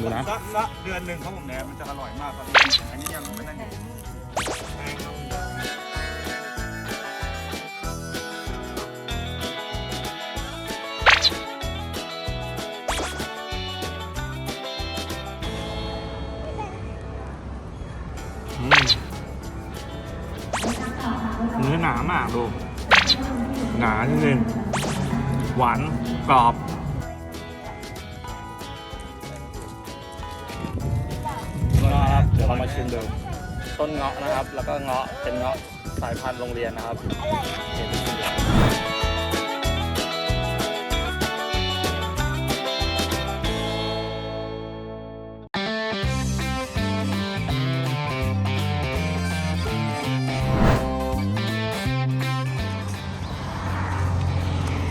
ดูนะสักสักเดือนหนึ่งครับผมเนี่ยมันจะอร่อยมากครับอันนี้ยังไม่ได้อยู่แพงครับอืมเนื้อหนามากดู หนาที่นึงหวานกรอบนะครับ ต้นเงาะนะครับ แล้วก็เงาะเป็นเงาะสายพันธุ์โรงเรียนนะครับ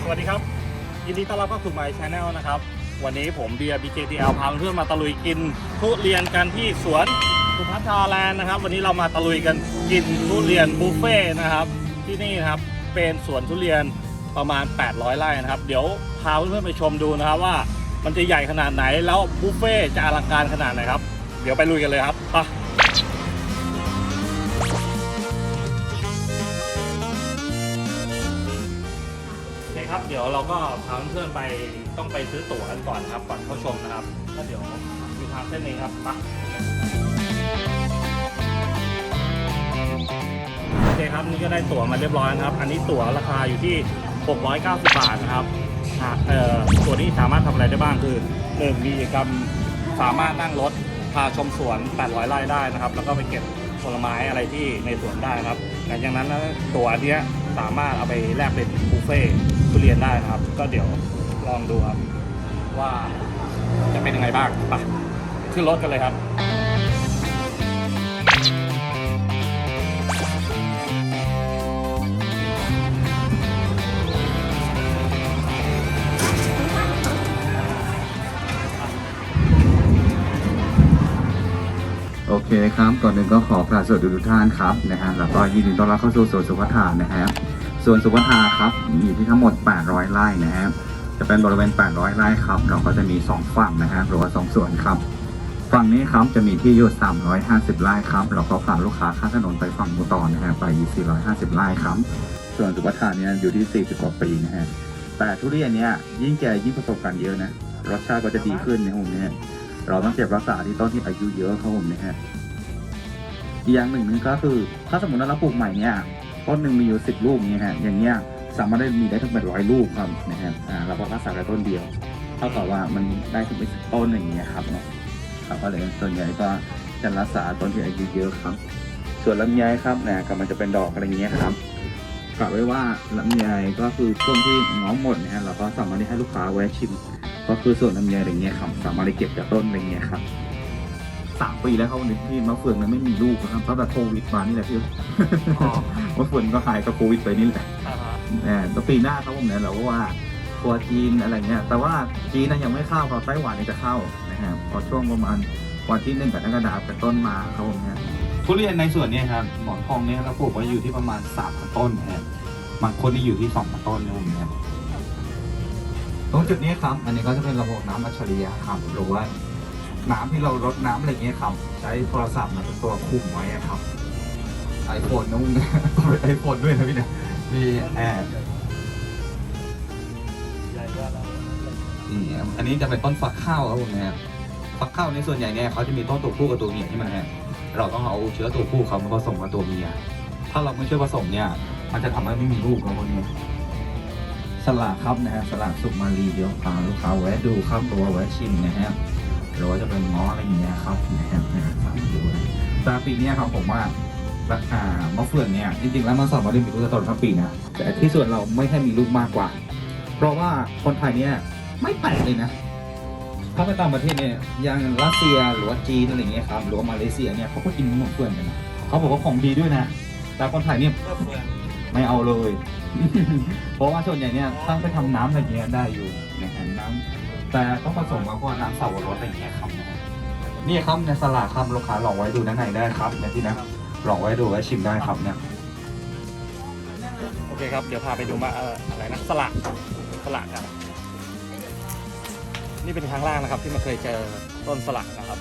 สวัสดีครับ ยินดีต้อนรับเข้าสู่ My Channel นะครับ วันนี้ผมเบียร์ BJTL พาเพื่อนมาตะลุยกินทุเรียนกันที่สวน สุพัฒนาแลนด์นะครับ วันนี้เรามาตะลุยกันกินทุเรียนบุฟเฟ่นะครับ ที่นี่นะครับเป็นสวนทุเรียนประมาณ 800 ไร่นะครับ เดี๋ยวพาเพื่อนๆไปชมดูนะครับว่ามันจะใหญ่ขนาดไหนแล้วบุฟเฟ่จะอลังการขนาดไหนครับ เดี๋ยวไปลุยกันเลยครับไปโอเคครับเดี๋ยวเราก็พาเพื่อนๆไปต้องไปซื้อตั๋วกันก่อนครับก่อนเข้าชมนะครับ ก็เดี๋ยวดูทางเส้นนี้ครับไป โอเคครับนี่ก็ได้ตั๋วมาเรียบร้อยนะครับ อันนี้ตั๋วราคาอยู่ที่ 690 บาทนะครับอะเอ่อตั๋วนี้สามารถทำอะไรได้บ้างคือหนึ่งมีกิจกรรมสามารถนั่งรถพาชมสวน 800 ไร่ได้นะครับ แล้วก็ไปเก็บผลไม้อะไรที่ในสวนได้นะครับหลังจากนั้นนะตั๋วเนี้ยสามารถเอาไปแลกเป็นบุฟเฟ่ต์ทุเรียนได้นะครับ ก็เดี๋ยวลองดูครับ ว่าจะเป็นยังไงบ้างไปขึ้นรถกันเลยครับ โอเคครับ ก่อนหนึ่งก็ขอกราบสวัสดีทุกท่านครับนะฮะแล้วก็ยินดีต้อนรับเข้าสู่สวนสุภทานนะฮะสวนสุภทาครับมีที่ทั้งหมด 800 ไร่นะฮะจะเป็นบริเวณ 800 ไร่ครับ เราก็จะมี 2 ฝั่งนะฮะหรือว่า 2 ส่วนครับ ฝั่งนี้ครับจะมีที่อยู่ 350 ไร่ครับแล้วก็ฝั่งลูกค้าข้ามถนนไปฝั่งมูตอนนะฮะไป 450 ไร่ครับ ส่วนสุภทานเนี่ยอยู่ที่ 40 กว่าปีนะฮะแต่ทุเรียนเนี่ยยิ่งแก่ยิ่งประสบการณ์เยอะนะรสชาติก็จะดีขึ้นในผมเนี่ยเราต้องเก็บรักษาที่ต้นที่อายุเยอะครับผมนะฮะ อีกอย่างหนึ่งนึงก็คือ ถ้าสมมติว่าเราปลูกใหม่เนี่ยต้นหนึ่งมีอยู่สิบลูกเนี่ยฮะอย่างเงี้ยสามารถได้มีได้ถึงเป็นร้อยลูกครับนะฮะอ่าเราก็รักษาแค่ต้นเดียวเท่ากับว่ามันได้ถึงเป็นสิบต้นอย่างเงี้ยครับเนาะครับก็เลยส่วนใหญ่ก็จะรักษาต้นที่อายุเยอะครับ ส่วนลำไยครับนะก็มันจะเป็นดอกอะไรเงี้ยครับกะไว้ว่าลำไยก็คือช่วงที่ง้อหมดนะฮะเราก็สามารถที่ให้ลูกค้าแวะชิม ก็คือส่วนลำไยอะไรเงี้ยครับสามารถได้เก็บจากต้นอะไรเงี้ยครับ สามปีแล้วเขาวันนี้ที่มะเฟืองนั้นไม่มีลูกนะครับตั้งแต่โควิดมานี่แหละพี่อ๋อ มะเฟืองก็หายกับโควิดไปนี่แหละแหมแต่ปีหน้าครับผมเนี่ยเราก็ว่าทัวร์จีนอะไรเงี้ยแต่ว่าจีนนะยังไม่เข้าครับไต้หวันนี่จะเข้านะฮะพอช่วงประมาณวันที่หนึ่งกรกฎาคมเป็นต้นมาครับผมเนี่ยทุเรียนในส่วนนี้ครับหมอนทองเนี่ยเราปลูกไว้อยู่ที่ประมาณสามพันต้นนะฮะบางคนนี่อยู่ที่สองพันต้นนะผมเนี่ย ตรงจุดนี้ครับ อันนี้ก็จะเป็นระบบน้ำอัจฉริยะครับ หรือว่า น้ำที่เรารดน้ำอะไรเงี้ยครับ ใช้โทรศัพท์มาเป็นตัวคุมไว้อะครับไอโฟนนุ่งไอโฟนด้วยนะพี่เนี่ยมีแอร์นี่อันนี้จะเป็นต้นฟักข้าวครับผมเนี่ยฟักข้าวในส่วนใหญ่เนี่ยเขาจะมีต้นตัวผู้กับตัวเมียที่มันฮะเราต้องเอาเชื้อตัวผู้เขามาผสมกับตัวเมียถ้าเราไม่ช่วยผสมเนี่ย มันจะทำให้ไม่มีลูกครับนี้สลากครับนะฮะสลากสุกมารีเดี๋ยวพาลูกค้าแวะดูครับตัวแวะชิมนะฮะ หรือว่าจะเป็นง้ออะไรอย่างเงี้ยครับนะฮะนะฮะฝากดูนะแต่ปีนี้ครับผมว่าราคามะเฟืองเนี่ยจริงๆแล้วมันสามารถได้มีลูกตลอดทั้งปีนะแต่ที่ส่วนเราไม่ให้มีลูกมากกว่า เพราะว่าคนไทยเนี่ยไม่แปลกเลยนะถ้าไปต่างประเทศเนี่ยอย่างรัสเซียหรือว่าจีนอะไรเงี้ยครับหรือว่ามาเลเซียเนี่ยเขาก็กินมะเฟืองกันนะเขาบอกว่าของดีด้วยนะ แต่คนไทยเนี่ยไม่เอาเลย เพราะว่าส่วนใหญ่เนี่ยตั้งไปทำน้ำอะไรเงี้ยได้อยู่นะฮะน้ำ แต่ต้องผสมกับพวกน้ำสับปะรดอะไรเงี้ยครับ นี่ครับในสลากครับลูกค้าลองไว้ดูด้านในได้ครับนะที่นะลองไว้ดูไว้ชิมได้ครับเนี่ยโอเคครับ เดี๋ยวพาไปดูมาอะไรนะสละสละกันนี่เป็นครั้งแรกนะครับ ที่มาเคยเจอต้นสลัดนะครับ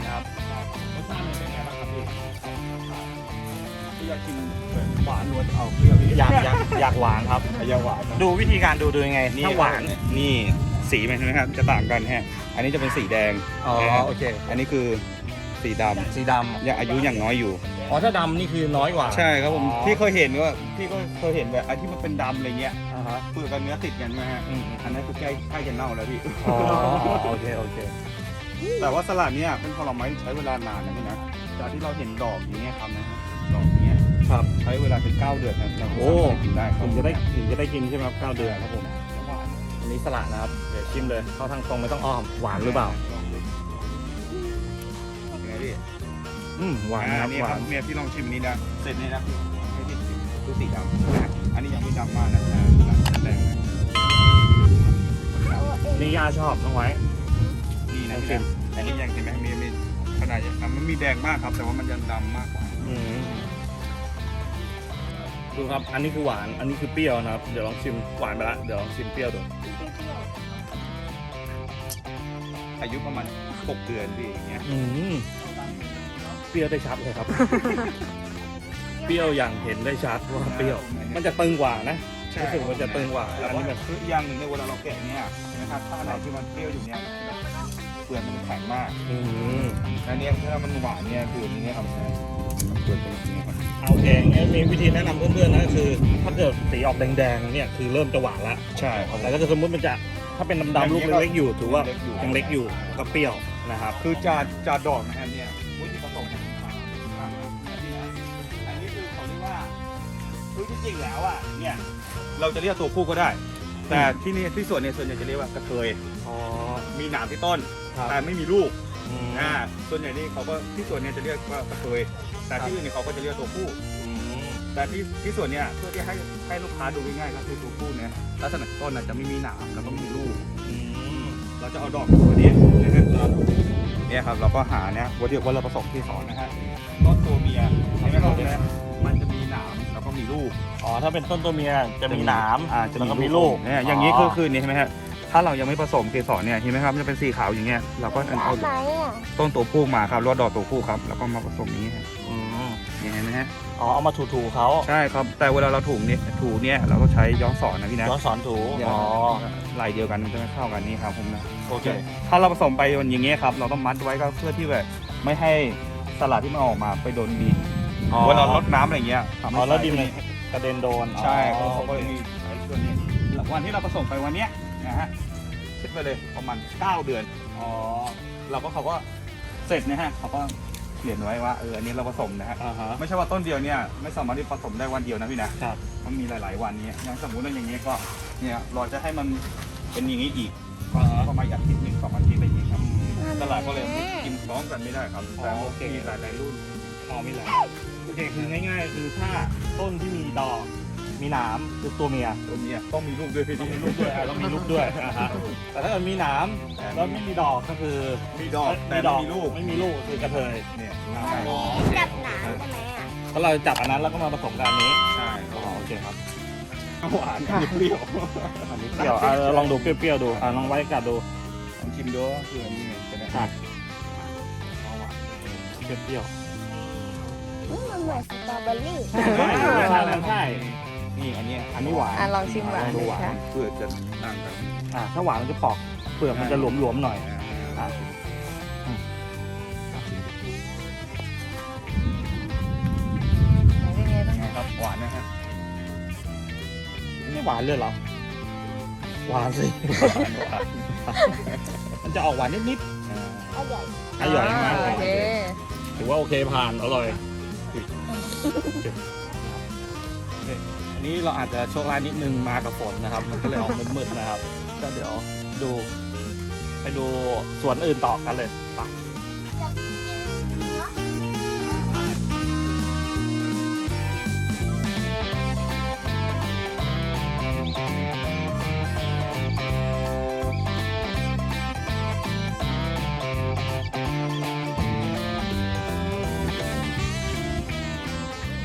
ธุ์สุมาลีนะครับรสชาติมันเป็นไงบ้างครับพี่ที่อยากกินหวานล้วนเอาเปรี้ยวอยากอยากอยากหวานครับ อยากหวานดูวิธีการดูดูยังไงถ้าหวานนี่สีมันใช่ไหมครับจะต่างกันฮะอันนี้จะเป็นสีแดงอ๋อนะฮะโอเค อันนี้คือสีดำสีดยังอายุยังน้อยอยู่ำอ๋อถ้าดำนี่คือน้อยกว่าใช่ครับผมอ๋อพี่เคยเห็นว่าพี่ก็เคยเห็นแบบอันที่มันเป็นดำอะไรเงี้ยอ่าฮะเปลือกกับเนื้อติดกันไหมฮะอืมอันนั้นคือใกล้ใกล้จะเน่าแล้วพี่ อ๋อโอเคโอเค แต่ว่าสลัดเนี่ยเป็นผลไม้ที่ใช้เวลานานนะพี่นะจากที่เราเห็นดอกอย่างเงี้ยครับนะฮะดอกอย่างเงี้ยครับใช้เวลาเป็น9เดือนนะเราโอ้ สามารถกินได้ครัถึบงจะได้ถึงจะได้กินใช่ไหมครับเก้าเดือนครับผมอันนี้สลัดนะครับ เดี๋ยวชิมเลย เข้าทางตรงไม่ต้องอ้อม หวานหรือเปล่าเป็นไงพี่อืมหวานนะครับอ่หวาคนเนี่ยพี่ลองชิมนี้นะเสร็จนี่นะพี่ให้พี่ชิมดูสีดำนะอันนี้ยังไม่ดำมากนะอ่าแดงนะนี่ย่าชอบน้องไว้ นี่นะโอเคพี่นะอันนี้ยังเห็นไหมมีมีขนาดยังอะมันมีแดงมากครับ แต่ว่ามันยังดำมากกว่าอืมดูครับ อันนี้คือหวาน อันนี้คือเปรี้ยวนะครับ เดี๋ยวลองชิมหวานไปละ เดี๋ยวลองชิมเปรี้ยวดู อายุประมาณ6เดือนพี่อย่างเงี้ยอืมเปรี้ยวได้ชัดเลยครับ เปรี้ยวอย่างเห็นได้ชัดว่าเปรี้ยว มันจะตึงกว่านะรู้สึกมันจะตึงกว่าแต่อันว่านี้แบบคืออีกอย่างหนึ่งในยเวลาเราแกะเนี่ยใช่ไหมครับถ้าอะไรที่มันเปรี้ยวอยู่เนี่ย เปลือกมันแข็งมากอืมอันเนี้ยถ้ามันหวานเนี่ยคืออันนี้ครับมันเปลือกเป็นอย่างนี้ครับโอเคงั้นมีวิธีแนะนำเพื่อนๆนะคือ ถ้าเกิดสีออกแดงๆเนี่ยคือเริ่มจะหวานละใช่ครับ แต่ถ้าเกิดสมมติมันจะถ้าเป็นดำๆลูกเล็กๆอยู่ถือว่ายังเล็กอยู่ก็เปรี้ยวนะครับ คือจาจาดอกนะฮะเนี่ยวิธีผสมอ่าอันนี้คือเขาเรียกว่าคือที่จริงแล้วอะเนี่ยเราจะเรียกตัวผู้ก็ได้ แต่ที่นี่ที่ส่วนเนี่ยส่วนใหญ่จะเรียกว่ากระเทยอ๋อมีหนามที่ต้น ครับแต่ไม่มีลูกอืมอ่าส่วนใหญ่นี่เขาก็ที่ส่วนเนี่ยจะเรียกว่ากระเทยแต่ที่อื่นเนี่ยเขาก็จะเรียกตัวผู้ อืมแต่ที่ที่ส่วนเนี่ยเพื่อที่ให้ให้ลูกค้าดูง่ายๆก็คือตัวผู้เนี่ยลักษณะต้นน่ะจะไม่มีหนามแล้วก็ไม่มีลูก อืมเราจะเอาดอกตัวนี้นะฮะเนี่ยครับเราก็หาเนี่ยวัตถุดิบว่าเราผสมที่สอนนะฮะต้นตัวเมียใช่ไหมครับเนี่ยมันจะมีหนามแล้วก็มีลูก อ๋อถ้าเป็นต้นตัวเมียจะมีหนามอ่าจะแล้วก็มีลูกเนี่ยอย่างนี้คือคือนี่ใช่ไหมฮะ ถ้าเรายังไม่ผสมเกสรเนี่ยเห็นไหมครับมันจะเป็นสีขาวอย่างเงี้ยเราก็เอาไหนอะต้นตัวผู้มาครับรอดดอกตัวผู้ครับแล้วก็มาผสมอย่างนี้ฮะอืมนี่เห็นไหมฮะอ๋อเอามาถูๆเขาใช่ครับแต่เวลาเราถูเนี่ยถูเนี่ยเราก็ใช้ย้อนสอนนะพี่นะย้อนสอนถูเนี่ยอ๋อลายเดียวกันมันจะไม่เข้ากันนี่ครับผมนะโอเคถ้าเราผสมไปอย่างเงี้ยครับเราต้องมัดไว้ก็เพื่อที่แบบไม่ให้สลัดที่มันออกมาไปโดนดินอ๋อเวลาลดน้ำอะไรเงี้ยทำให้อ๋อแล้วดินทมัรานยกระเด็นโดนใช่อ๋อเขาก็โอเคมีไอ้ตัวนี้วันที่เราผสมไปวันเนี้ยนะฮะ คิดไปเลยประมาณ 9 เดือน อ๋อ เราก็เขาก็เสร็จนะฮะเขาก็เขียนไว้ว่าเอออันนี้เราผสมนะฮะ อ่าฮะ ไม่ใช่ว่าต้นเดียวเนี่ยไม่สามารถที่ผสมได้วันเดียวนะพี่นะ ครับ มันมีหลาย ๆ วันเนี้ยอย่างสมมุติว่าอย่างเงี้ยก็เนี่ยเราจะให้มันเป็นอย่างนี้อีกอ่าฮะประมาณอาทิตย์หนึ่งสองอาทิตย์อะไรอย่างเงี้ยครับตลาดก็เลยกินพร้อมกันไม่ได้ครับอ๋อแต่โอเค มีหลาย ๆ รุ่น อ๋อมีหลายโอเคคือง่าย ๆ คือถ้าต้นที่มีดอก มีหนามคือตัวเมียตัวเมียต้องมีลูกด้วยพี่ต้องมีลูกด้วยอะต้องมีลูกด้วยอ่าฮะแต่ถ้าเกิดมีหนามแล้วไม่มีดอกก็คือมีดอกแต่ดไม่อกมีลูกไม่มีลูกคือกระเทยเนี่ยอ๋อจับหนามใช่ไหมอะแล้วเราจะจับอันนั้นแล้วก็มาผสมกันอันนี้ใช่อ๋อโอเคครับหวานเปรี้ยวอันนี้เปรี้ยวอะลองดูเปรี้ยวๆดูอะลองไว้กัดดูลองชิมดูว่าคืออันนี้ไงจะได้อะเปรี้ยวอืมมันเหมือนสตรอเบอรี่ๆใช่ใช่ใช่ นี่อันเนี้ยอันนี้หวานอะลองชิมหวานดูหวานค่ะเปลือกจะต่างกันอะถ้าหวานมันจะปอกเปลือกมันจะหลวมๆหน่อย อะไหนเป็นไงบ้างคะครับหวานนะฮะไม่หวานเลยเหรอหวานสิ มันจะออกหวานนิดอ่าอร่อยๆอร่อยมากโอเค ถือว่าโอเคผ่านอร่อยอัน นี้เราอาจจะโชคร้ายนิดนึงมากับฝนนะครับ มันก็เลยออกมืดๆนะครับ ก็เดี๋ยวดู ไปดูสวนอื่นต่อกันเลยไป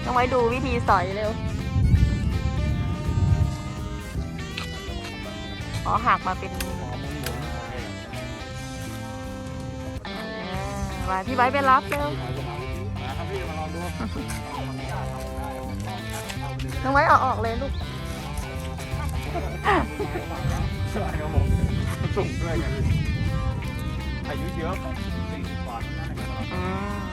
ต้องไว้ดูวิธีสอยเร็ว อ๋อหักมาเป็นมาพี่ไว้ไปรับเร็วนะครับพี่มาลองดูน้องไว้เอาออกเลยลูกใช่ครับผมสุ่มด้วยกันอายุเยอะสี่สิบกว่า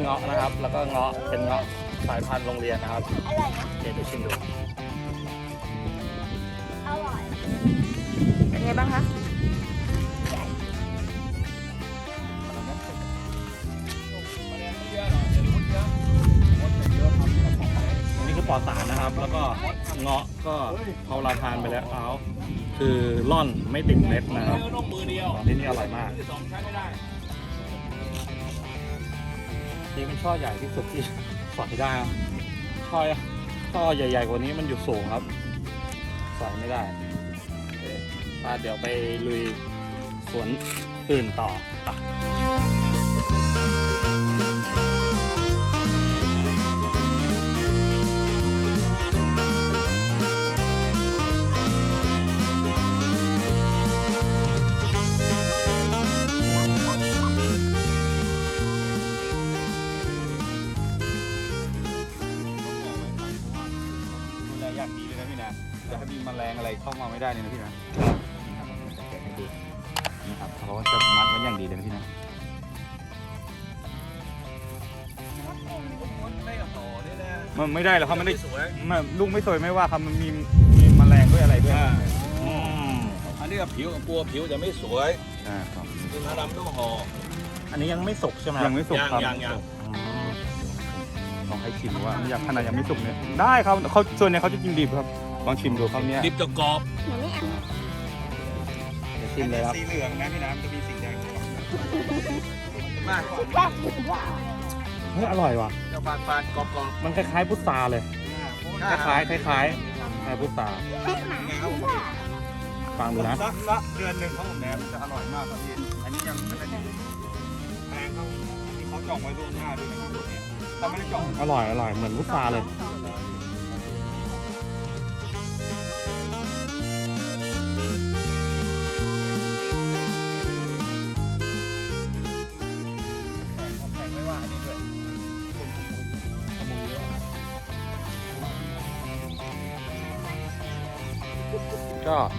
เงาะนะครับ แล้วก็เงาะเป็นเงาะสายพันธุ์โรงเรียนนะครับอร่อยนะเดี๋ยวดูชิมดูอร่อยเป็นไงบ้างคะอันนี้คือปลอดสารนะครับ แล้วก็เงาะก็พอเราทานไปแล้วเอาคือร่อนไม่ติดเม็ดนะครับของที่นี่อร่อยมาก นี่เป็นช่อใหญ่ที่สุดที่สอยได้ช่อช่อใหญ่ ๆ กว่านี้มันอยู่สูงครับสอยไม่ได้มาเดี๋ยวไปลุยสวนอื่นต่อ ไรเข้ามาไม่ได้เลยนะพี่นะจะแกะให้ดูนี่ครับเขาจะมัดไว้อย่างดีเลยนะพี่นะมันไม่ได้หรอกครับมันไม่ได้มันลูกไม่สวยไม่ว่าครับมันมีมีแมลงด้วยอะไรด้วยอืมอันนี้กับผิวกลัวผิวจะไม่สวยใช่ครับคือมาดำต้องห่ออันนี้ยังไม่สุกใช่ไหมครับยังไม่สุกครับยังยังอืมลองให้ชิมดูว่าอยากขนาดยังไม่สุกเนี่ยได้ครับเขาส่วนใหญ่เขาจะกินดิบครับ ลองชิมดูครับเนี่ยดิบจะกรอบหนูไม่เอาเดี๋ยวชิมเลยครับสีเหลืองนะพี่น้ำจะมีสีแดงมากได้กินว่าเฮ้ยอร่อยว่ะจะฟานฟานกรอบกรอบมันคล้ายๆพุทราเลยคล้ายๆคล้ายๆคล้ายๆพุทราให้หมากินว่าฟังดูนะสักสักเดือนหนึ่งเขาผมแหนมจะอร่อยมากครับพี่อันนี้ยังไม่ได้แพงเขาที่เขาจองไว้ล่วงหน้าด้วยนะครับถ้าไม่ได้จองอร่อยอร่อยเหมือนพุทราเลย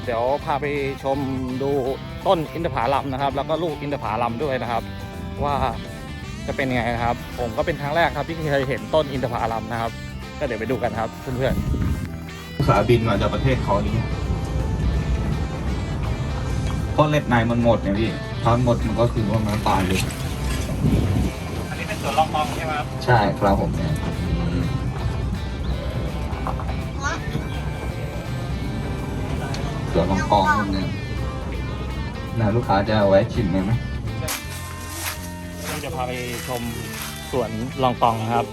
ดี๋ยวพาไปชมดูต้นอินทผลัมนะครับ แล้วก็ลูกอินทผลัมด้วยนะครับ ว่าจะเป็นยังไงนะครับ ผมก็เป็นครั้งแรกครับที่เคยเห็นต้นอินทผลัมนะครับ ก็เดี๋ยวไปดูกันครับเพื่อนสายบินมาจากประเทศเขานี้เพราะเล็บในมันหมดเนี่ยพี่ถ้าหมดมันก็คือว่ามันตายเลยๆอันนี้เป็นสวนลองกองใช่ไหมครับใช่ครับผมเนี่ย ส่วนของกองพวกเนี่ยนะลูกค้าจะเอาไว้ชิมไหมไหมซึ่งจะพาไปชมสวนลองกองนะครับ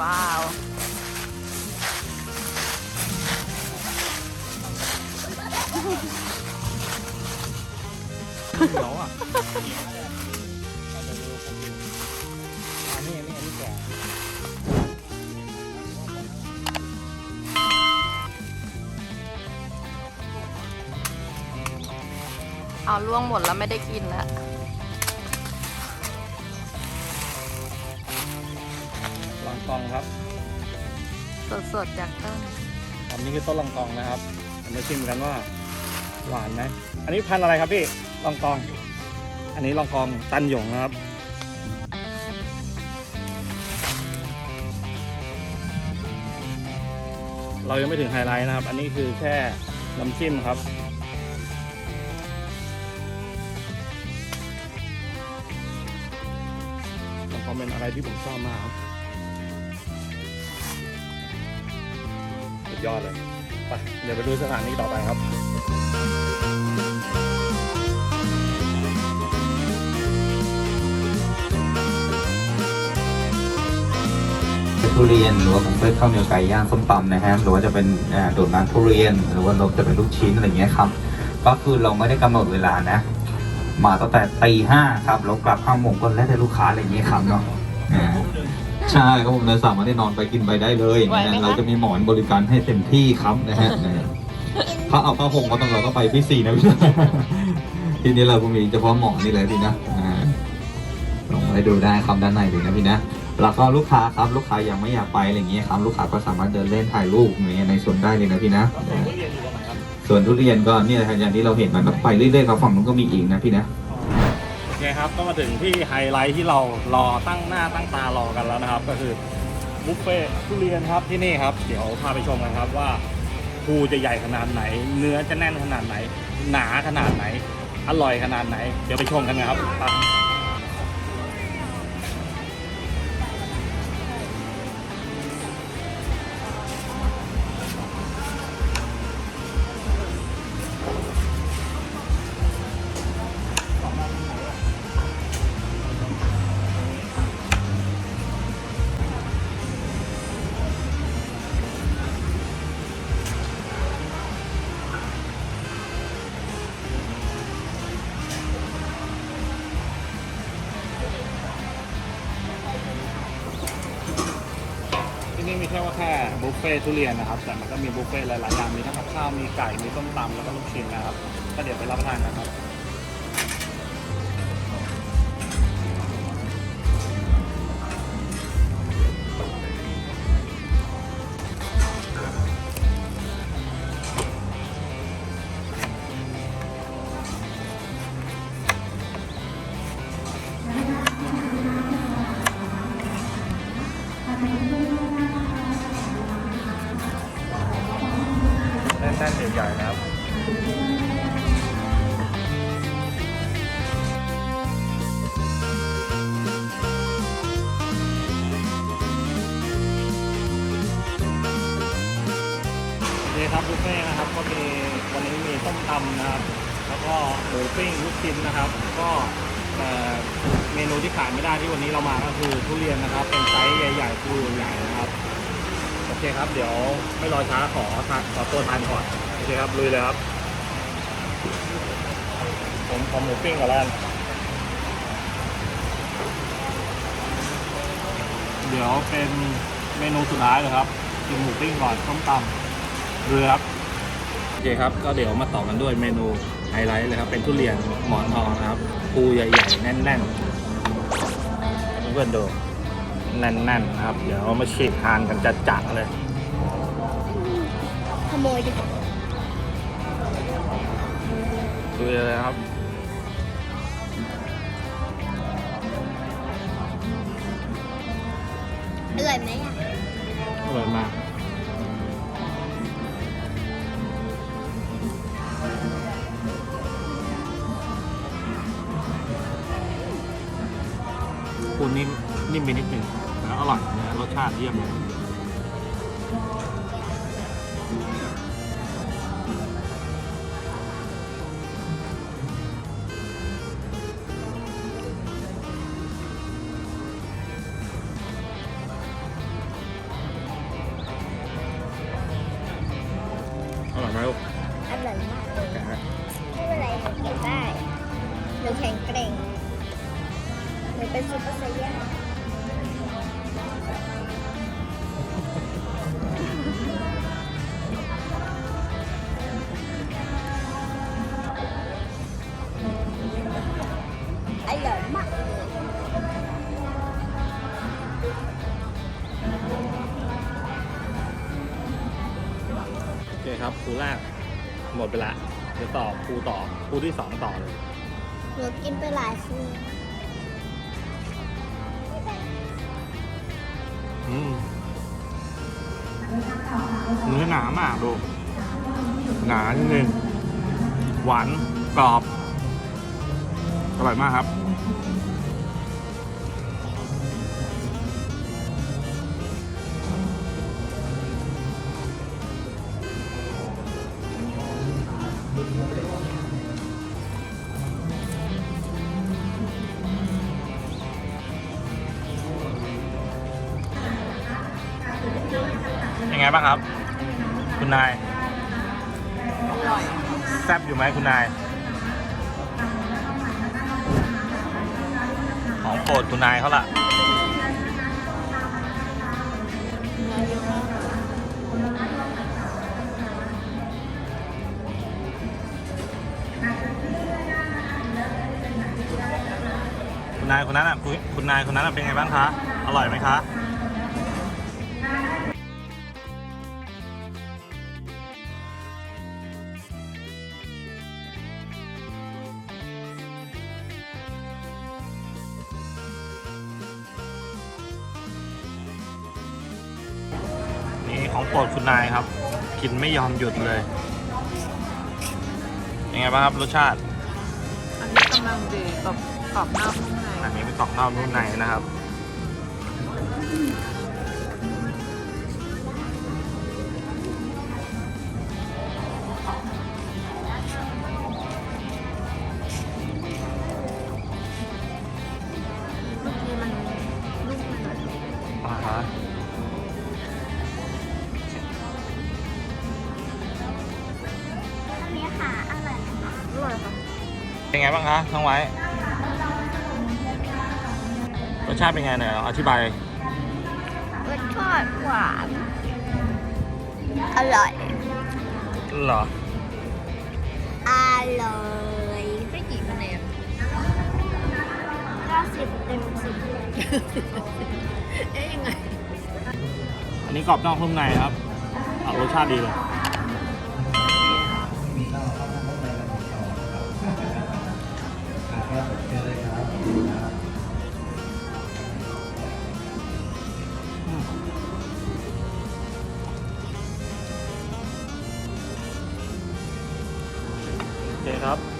ว้าวเหนียวอะ เอาล่วงหมดแล้วไม่ได้กินแล้วลองกองครับ สดๆจากต้นอันนี้คือต้นลองกองนะครับเรามาชิมกันว่าหวานไหมอันนี้พันธุ์อะไรครับพี่ลองกอง อันนี้ลองกองตันหยงนะครับเรายังไม่ถึงไฮไลท์นะครับ อันนี้คือแค่น้ำจิ้มครับ อะไรที่ผมชอบมากครับสุดยอดเลยไปเดี๋ยวไปดูสถานีต่อไปครับทุเรียนหรือว่าผมเคยข้าวเหนียวไก่ย่างส้มตำนะฮะหรือว่าจะเป็นโดดน้ำทุเรียน หรือว่าเราจะเป็นลูกชิ้นอะไรอย่างเงี้ยครับ ก็คือเราไม่ได้กำหนดเวลานะ มาตั้งแต่ตีห้าครับแล้วกลับห้าโมงก็แล้วแต่ลูกค้าอะไรอย่างเงี้ยครับเนาะ ใช่ครับผมเลยสามารถที่นอนไปกินไปได้เลยไหวไหมนะคะ เราจะมีหมอนบริการให้เต็มที่ครับนะฮะนะฮะถ้าเอาผ้าห่มก็ต้องเราก็ไปพี่สี่นะพี่ ทีนี้เราก็มีเฉพาะหมอนนี่เลยพี่นะอ่าลองไปดูได้ครับด้านในเลยนะพี่นะแล้วก็ลูกค้าครับลูกค้ายังไม่อยากไปอะไรอย่างเงี้ยครับลูกค้าก็สามารถเดินเล่นถ่ายรูปอย่างเงี้ยในสวนได้เลยนะพี่นะทุเรียนอยู่ตรงไหนครับส่วนทุเรียนก็เนี่ยนะครับอย่างที่เราเห็นมันแบบไปเรื่อยๆครับฝั่งนู้นก็มีอีกนะพี่นะโอเคครับก็มาถึงที่ไฮไลท์ที่เรารอตั้งหน้าตั้งตารอกันแล้วนะครับ ก็คือบุฟเฟ่ต์ทุเรียนครับที่นี่ครับ เดี๋ยวพาไปชมกันครับว่าภูจะใหญ่ขนาดไหน เนื้อจะแน่นขนาดไหน หนาขนาดไหน อร่อยขนาดไหน เดี๋ยวไปชมกันนะครับ นี่มีแค่ว่าแค่บุฟเฟ่ต์ทุเรียนนะครับแต่มันก็มีบุฟเฟ่ต์หลายๆอย่างมีทั้งกับข้าวมีไก่มีต้มตำแล้วก็ลูกชิ้นนะครับก็เดี๋ยวไปรับประทานกันครับ ครับบุฟเฟ่นะครับก็มีวันนี้มีส้มตำนะครับ แล้วก็หมูปิ้งลูกชิ้นนะครับ ก็เมนูที่ขาดไม่ได้ที่วันนี้เรามาก็คือทุเรียนนะครับ เป็นไซส์ใหญ่ๆภูใหญ่นะครับโอเคครับ เดี๋ยวไม่รอช้าขอทานขอตัวทานก่อนโอเคครับลุยเลยครับ ผมขอหมูปิ้งก่อนแล้วกันเดี๋ยวเป็นเมนูสุดท้ายเลยครับกินหมูปิ้งก่อนส้มตำ เรือครับโอเคครับ ก็เดี๋ยวมาต่อกันด้วยเมนูไฮไลท์เลยครับ เป็นทุเรียนหมอนทองนะครับปูใหญ่ๆ แน่นๆเพื่อนๆดูแน่นๆนะครับ เดี๋ยวมาฉีกทานกันจัดๆเลย ขโมยดีกว่าดูเลยครับอร่อยไหมอะอร่อยมาก ปูนิ่มนิ่มไปนิดหนึ่งแล้วอร่อยนะรสชาติเยี่ยมเลยอร่อยไหมลูกอร่อยมากเลยแกะให้ไม่เป็นไรหนูกินได้หนูแข็งแกร่ง หนูเป็นซูเปอร์ไซย่าอร่อยมากโอเคครับปูแรกหมดไปละ เดี๋ยวต่อปูต่อปูที่สองต่อเลย หนูกินไปหลายฟูามากดูหนานิดนึงหวานกรอบ อร่อยมากครับ ดคุณนายเขาล่ะคุณนายคนนั้นอะคุณคุณนายคนนั้นเป็นไงบ้างคะ อร่อยไหมคะ กินไม่ยอมหยุดเลย ยังไงบ้างครับรสชาติ อันนี้กำลังดีกับกรอบนอกนุ่มในอันนี้เป็นกรอบนอกนุ่มในนะครับ เป็นไงบ้างคะน้องไว้รสชาติเป็นไงเนี่ยลองอธิบายรสชาติหวานอร่อยเหรออร่อยไม่กี่คะแนน90เต็มสิบเอ๊ยยังไง อันนี้กรอบนอกนุ่มในครับอะรสชาติดีเลย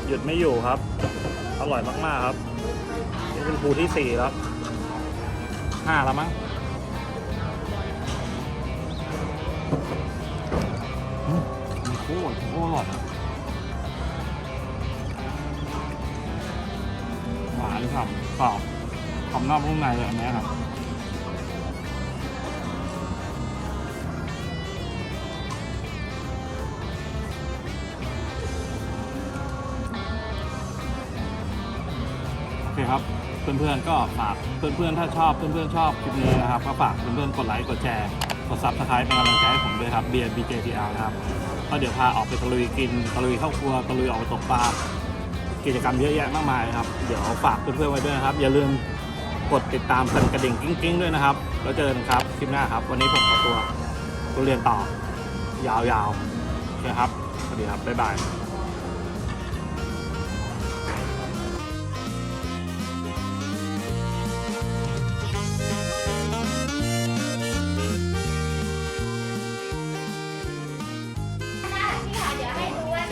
หยุดไม่อยู่ครับ อร่อยมากๆครับ นี่เป็นภูที่สี่แล้วห้าแล้วมั้งอืมโคตรโคตรอร่อยหวานครับกรอบกรอบนอกนุ่มในเลยอันเนี้ยครับ เพื่อนๆ ก็ฝากเพื่อนๆ ถ้าชอบเพื่อนๆ ชอบคลิปนี้นะครับ ก็ฝากเพื่อนๆ กดไลค์ กดแชร์ กดซับสไครป์เป็นกำลังใจให้ผมด้วยครับเบียร์ BJTR นะครับ ก็เดี๋ยวพาออกไปตะลุยกิน ตะลุยเข้าครัว ตะลุยออกไปตกปลา กิจกรรมเยอะแยะมากมายครับ เดี๋ยวฝากเพื่อนๆ ไว้ด้วยนะครับ อย่าลืมกดติดตามสั่นกระดิ่งกิ้งๆ ด้วยนะครับ แล้วเจอกันครับคลิปหน้าครับ วันนี้ผมขอตัวตัวเรียนต่อ ยาวๆโอเคครับ สวัสดีครับ บ๊ายบาย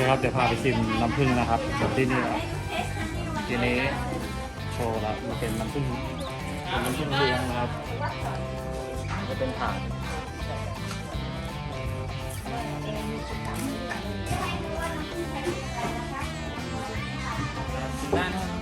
เครับ เดี๋ยวพาไปชิมน้ำผึ้งนะครับที่นี่ครับทีนี้โชว์แล้วมันเป็นน้ำผึ้งเป็นน้ำผึ้งเลี้ยงนะครับจะเป็นถาดด้น